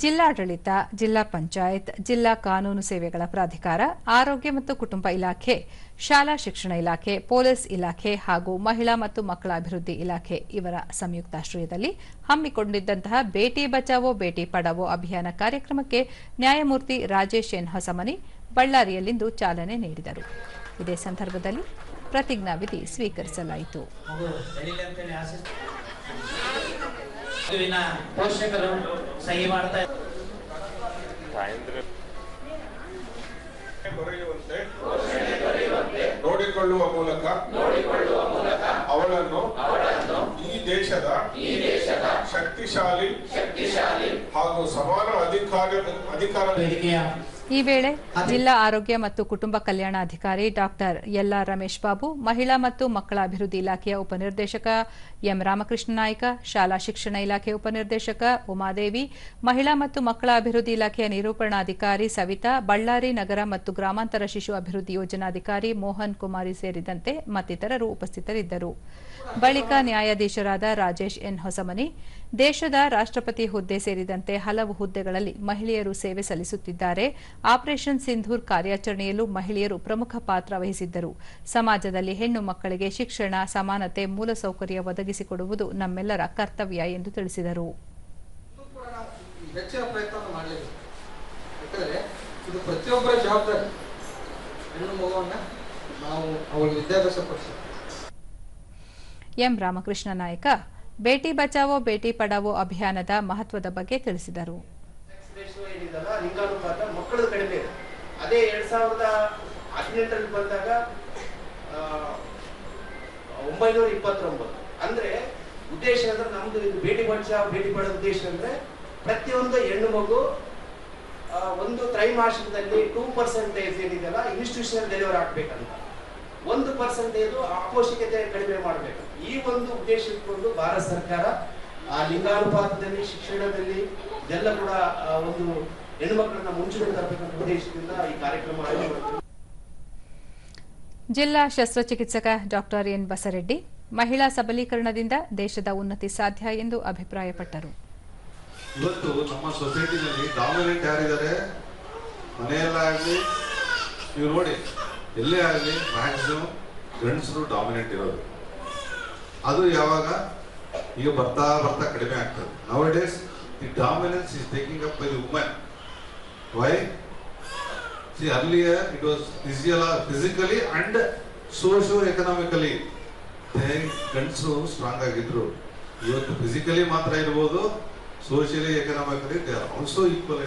ಜಿಲ್ಲಾಡಳಿತ, ಜಿಲ್ಲಾ ಪಂಚಾಯತ್, ಜಿಲ್ಲಾ ಕಾನೂನು ಸೇವೆಗಳ ಪ್ರಾಧಿಕಾರ, ಆರೋಗ್ಯ ಮತ್ತು ಕುಟುಂಬ ಇಲಾಖೆ, ಶಾಲಾ ಶಿಕ್ಷಣ ಇಲಾಖೆ, ಪೊಲೀಸ್ ಇಲಾಖೆ ಹಾಗೂ ಮಹಿಳಾ ಮತ್ತು ಮಕ್ಕಳ ಅಭಿವೃದ್ಧಿ ಇಲಾಖೆ ಇವರ ಸಂಯುಕ್ತಾಶ್ರಯದಲ್ಲಿ ಹಮ್ಮಿಕೊಂಡಿದ್ದಂತಹ ಬೇಟಿ ಬಚಾವೋ, ಬೇಟಿ ಪಡಾವೋ ಅಭಿಯಾನ ಕಾರ್ಯಕ್ರಮಕ್ಕೆ ನ್ಯಾಯಮೂರ್ತಿ ರಾಜೇಶ್ ಎನ್ ಹೊಸಮನಿ ಬಳ್ಳಾರಿಯಲ್ಲಿಂದು ಚಾಲನೆ ನೀಡಿದರು. ಇದೇ ಸಂದರ್ಭದಲ್ಲಿ ಪ್ರತಿಜ್ಞಾವಿಧಿ ಸ್ವೀಕರಿಸಲಾಯಿತು. ಮಗುವಿನ ಪೋಷಕರು ಸಹಿ ಮಾಡ್ತಾ ನೋಡಿಕೊಳ್ಳುವ ಮೂಲಕ ಅವಳನ್ನು ಈ ದೇಶದ ಶಕ್ತಿಶಾಲಿ ಶಕ್ತಿಶಾಲಿ ಹಾಗೂ ಸಮಾನ ಅಧಿಕಾರ ಅಧಿಕಾರ ಈ ವೇಳೆ ಜಿಲ್ಲಾ ಆರೋಗ್ಯ ಮತ್ತು ಕುಟುಂಬ ಕಲ್ಯಾಣಾಧಿಕಾರಿ ಡಾಕ್ಟರ್ ಎಲ್ಲ ರಮೇಶ್ ಬಾಬು ಮಹಿಳಾ ಮತ್ತು ಮಕ್ಕಳ ಅಭಿವೃದ್ಧಿ ಇಲಾಖೆಯ ಉಪನಿರ್ದೇಶಕ ಎಂ ರಾಮಕೃಷ್ಣ ನಾಯ್ಕ ಶಾಲಾ ಶಿಕ್ಷಣ ಇಲಾಖೆ ಉಪನಿರ್ದೇಶಕ ಉಮಾದೇವಿ ಮಹಿಳಾ ಮತ್ತು ಮಕ್ಕಳ ಅಭಿವೃದ್ಧಿ ಇಲಾಖೆಯ ನಿರೂಪಣಾಧಿಕಾರಿ ಸವಿತಾ ಬಳ್ಳಾರಿ ನಗರ ಮತ್ತು ಗ್ರಾಮಾಂತರ ಶಿಶು ಅಭಿವೃದ್ಧಿ ಯೋಜನಾಧಿಕಾರಿ ಮೋಹನ್ ಕುಮಾರಿ ಸೇರಿದಂತೆ ಮತ್ತಿತರರು ಉಪಸ್ಥಿತರಿದ್ದರು. ಬಳಿಕ ನ್ಯಾಯಾಧೀಶರಾದ ರಾಜೇಶ್ ಎನ್ ಹೊಸಮನಿ ದೇಶದ ರಾಷ್ಟ್ರಪತಿ ಹುದ್ದೆ ಸೇರಿದಂತೆ ಹಲವು ಹುದ್ದೆಗಳಲ್ಲಿ ಮಹಿಳೆಯರು ಸೇವೆ ಸಲ್ಲಿಸುತ್ತಿದ್ದಾರೆ. ಆಪರೇಷನ್ ಸಿಂಧೂರ್ ಕಾರ್ಯಾಚರಣೆಯಲ್ಲೂ ಮಹಿಳೆಯರು ಪ್ರಮುಖ ಪಾತ್ರ ವಹಿಸಿದ್ದರು. ಸಮಾಜದಲ್ಲಿ ಹೆಣ್ಣು ಮಕ್ಕಳಿಗೆ ಶಿಕ್ಷಣ ಸಮಾನತೆ ಮೂಲಸೌಕರ್ಯ ಒದಗಿಸಿಕೊಡುವುದು ನಮ್ಮೆಲ್ಲರ ಕರ್ತವ್ಯ ಎಂದು ತಿಳಿಸಿದರು. ಎಂ ರಾಮಕೃಷ್ಣ ನಾಯಕ ಬೇಟಿ ಬಚಾವೋ ಬೇಟಿ ಪಡಾವೋ ಅಭಿಯಾನದ ಮಹತ್ವದ ಬಗ್ಗೆ ತಿಳಿಸಿದರು. ರೇಷಿಯೋ ಏನಿದಲ್ಲ ಲಿಂಗಾನುಪಾತ ಮಕ್ಕಳು ಕಡಿಮೆ ಇದೆ. ಅದೇ ಎರಡ್ ಸಾವಿರದ ಹದಿನೆಂಟರಲ್ಲಿ ಬಂದಾಗ ಒಂಬೈನೂರ ಇಪ್ಪತ್ತೊಂಬತ್ತು. ಅಂದ್ರೆ ಉದ್ದೇಶ ಅಂದ್ರೆ ನಮ್ದು ಇದು ಭೇಟಿ ಬಚಾವ್ ಭೇಟಿ ಪಡೋ ಉದ್ದೇಶ ಅಂದ್ರೆ ಪ್ರತಿಯೊಂದು ಹೆಣ್ಣು ಮಗು ಒಂದು ತ್ರೈಮಾಸಿಕದಲ್ಲಿ ಟೂ ಪರ್ಸೆಂಟೇಜ್ ಏನಿದೆಯಲ್ಲ ಇನ್ಸ್ಟಿಟ್ಯೂಷನಲ್ ಡೆಲಿವರಿ ಆಗ್ಬೇಕಂತ. ಒಂದು ಪರ್ಸೆಂಟೇಜ್ ಅಪೌಷ್ಟಿಕತೆ ಕಡಿಮೆ ಮಾಡಬೇಕು. ಈ ಒಂದು ಉದ್ದೇಶ ಇಟ್ಕೊಂಡು ಭಾರತ ಸರ್ಕಾರ, ಆ ಲಿಂಗಾನುಪಾತದಲ್ಲಿ, ಶಿಕ್ಷಣದಲ್ಲಿ ಇದೆಲ್ಲ ಕೂಡ ಒಂದು ಹೆಣ್ಣುಮಕ್ಕಳನ್ನ ಮುಂಚೂಣಿ ತರಬೇಕಂತ ಉದ್ದೇಶದಿಂದ ಈ ಕಾರ್ಯಕ್ರಮ ಆಯೋಜನೆ ಜಿಲ್ಲಾ ಶಸ್ತ್ರಚಿಕಿತ್ಸಕ ಡಾಕ್ಟರ್ ಎನ್ ಬಸರೆಡ್ಡಿ ಮಹಿಳಾ ಸಬಲೀಕರಣದಿಂದ ದೇಶದ ಉನ್ನತಿ ಸಾಧ್ಯ ಎಂದು ಅಭಿಪ್ರಾಯಪಟ್ಟರು. ಇವತ್ತು ನಮ್ಮ ಸೊಸೈಟಿನಲ್ಲಿ ಡಾಮಿನೆಂಟ್ ಯಾರಿದ್ದಾರೆ? ಮನೆಯಲ್ಲಾಗಲಿ ನೀವು ನೋಡಿ ಎಲ್ಲೇ ಆಗಲಿ ಮ್ಯಾಕ್ಸಿಮಮ್ ಗಂಡಸರು ಡಾಮಿನೆಂಟ್ ಇರೋದು. ಅದು ಯಾವಾಗ? ಈಗ ಬರ್ತಾ ಬರ್ತಾ ಕಡಿಮೆ ಆಗ್ತದೆ. Nowadays dominance is taking up by the women why see earlier it was physical physically and socio economically ಗಂಡಸರು ಸ್ಟ್ರಾಂಗ್ ಆಗಿದ್ರು. ಇವತ್ತು ಫಿಸಿಕಲಿ ಮಾತ್ರ ಇರ್ಬೋದು socially economically they are also equal